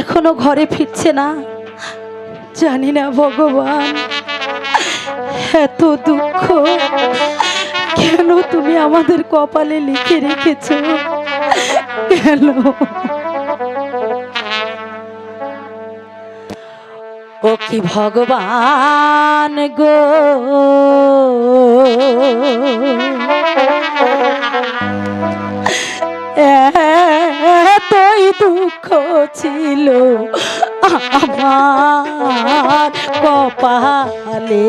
এখনও ঘরে ফিরছে না। জানি না ভগবান, এত দুঃখ কেন তুমি আমাদের কপালে লিখে রেখেছ? কেন? ও কি ভগবান গো? দুঃখ ছিল। আমার কপালে।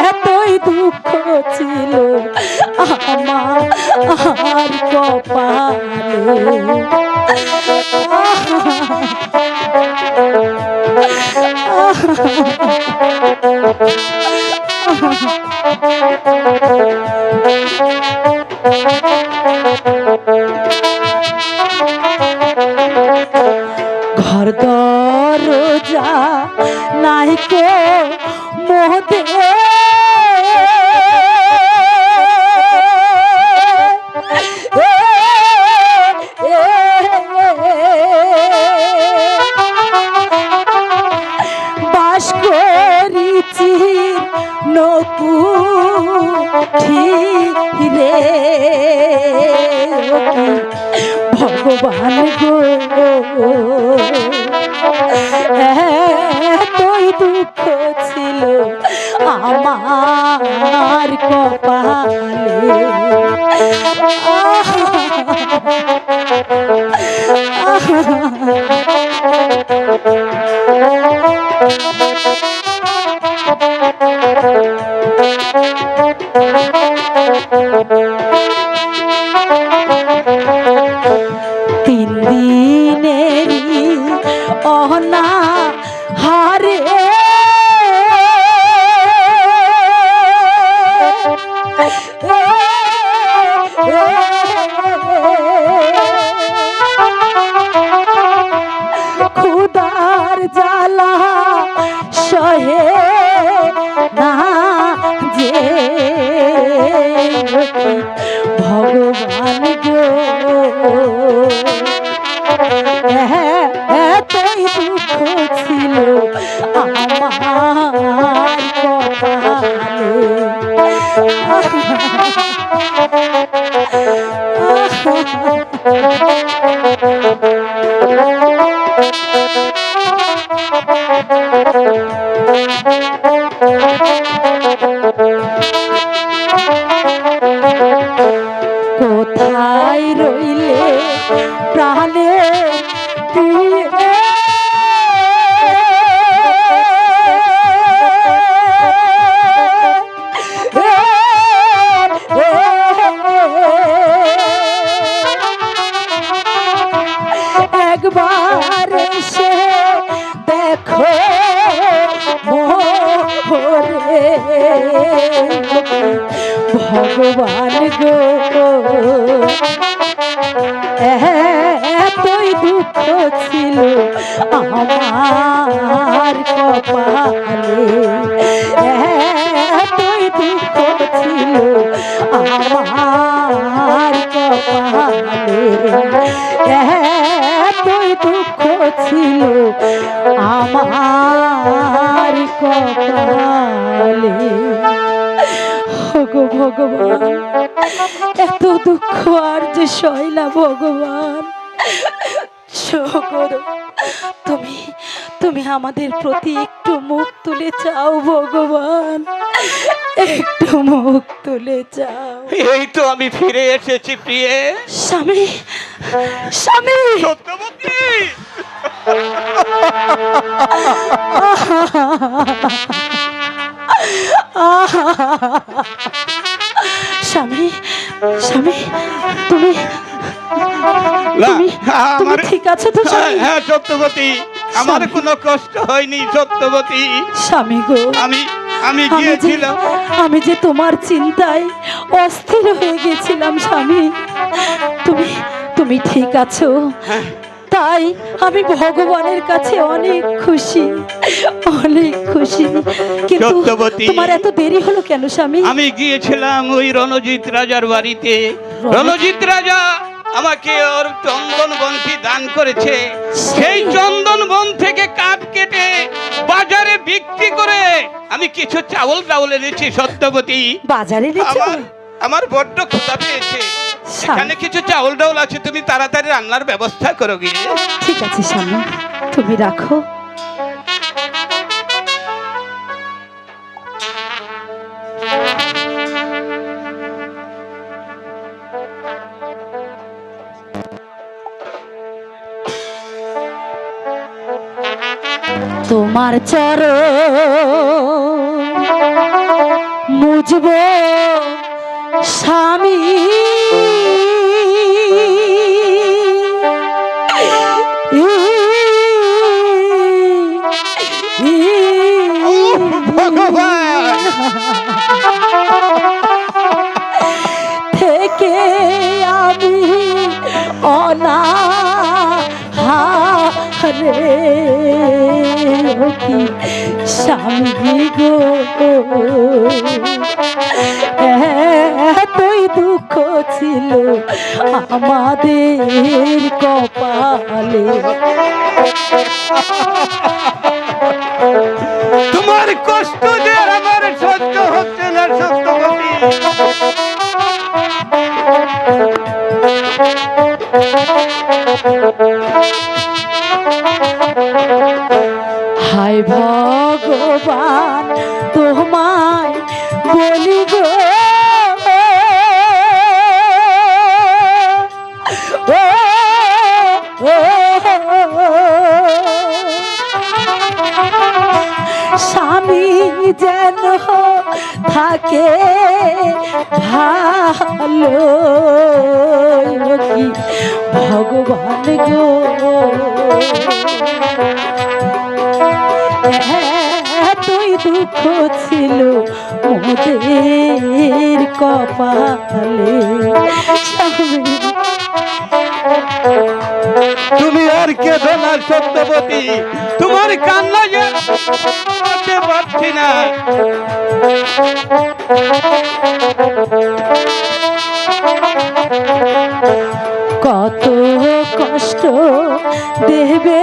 এতই দুঃখ ছিল আমার কপালে। ঘর কো মোদে বাস করিছি নকু রে ভগবান গো তিন দিনেরই অহনা হারে। খুদার জ্বালা ভগবান গো। এতই দুঃখ ছিল আমার কপালে। কোথায় ভগবান গো। এতই দুঃখ ছিল আমার কপালে। এতই দুঃখ ছিল আমার কপালে। এতই দুঃখ ছিল আমার কপালে। ভগবান। এত দুঃখ আর যে সয় না ভগবান তুমি তুমি আমাদের প্রতি একটু মুখ তুলে চাও ভগবান। একটু মুখ তুলে চাও। এই তো আমি ফিরে এসেছি প্রিয়ে। স্বামী স্বামী। সত্যবতী স্বামী স্বামী তুমি না, তুমি তুমি ঠিক আছো তো হ্যাঁ স্বামী? হ্যাঁ সত্যবতী। আমার কোনো কষ্ট হয়নি সত্যবতী। স্বামী গো। আমি আমি গিয়েছিলাম। আমি যে তোমার চিন্তায় অস্থির হয়ে গেছিলাম স্বামী। তুমি তুমি ঠিক আছো। হ্যাঁ। তাই আমি ভগবানের কাছে অনেক খুশি অনেক খুশি। কিন্তু। তোমার এত দেরি হলো কেন স্বামী? আমি গিয়েছিলাম ওই রণজিৎ রাজার বাড়িতে। রণজিৎ? রাজা আমাকে ওর চন্দন বনটি দান করেছে। সেই চন্দন বন থেকে কাঠ কেটে বাজারে বিক্রি করে আমি কিছু চাউল টাউল এনেছি সত্যবতী। বাজারে আমার আমার বড্ড ক্ষুধা পেয়েছে। এখানে কিছু চাউল ডাউল আছে তুমি তাড়াতাড়ি রান্নার ব্যবস্থা করো গিয়ে। ঠিক আছে স্বামী। তুমি রাখো। তোমার চর মুজব স্বামী। হারে কি স্বামী গো এতই দুঃখ ছিল আমাদের কপালে তোমার কষ্ট যে আমার সহ্য হচ্ছে না সত্যবতী হায় ভগবান তোমায় বলি গো। স্বামী যেন থাকে ভালো ভগবান গো। দুঃখ ছিল মোদের কপালে। তুমি আর কেঁদো না সত্যবতী। তোমার কান্না যে করতে পারছি না। কত কষ্ট দেবে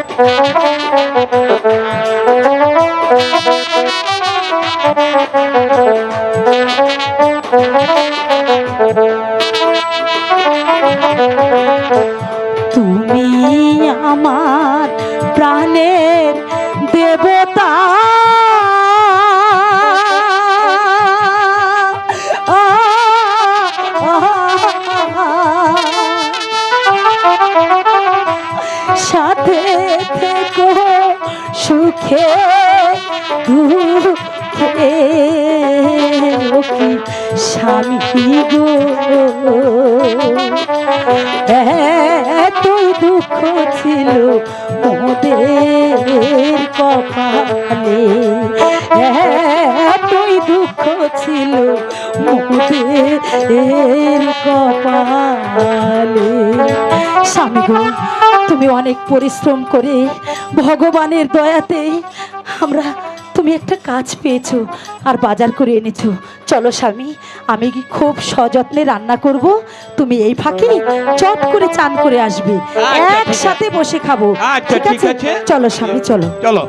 দুঃখে কি স্বামী গো। এতই দুঃখ ছিল মোদের কপালে। এতই দুঃখ ছিল মোদের কপালে। স্বামী গো তুমি অনেক পরিশ্রম করে ভগবানের দয়াতে আমরা তুমি একটা কাজ পেয়েছ আর বাজার করে এনেছো। চলো স্বামী আমি কি খুব সযত্নে রান্না করব? তুমি এই ফাঁকে চট করে চান করে আসবে। আচ্ছা। একসাথে বসে খাব। আচ্ছা, ঠিক আছে। চলো স্বামী চলো। চলো।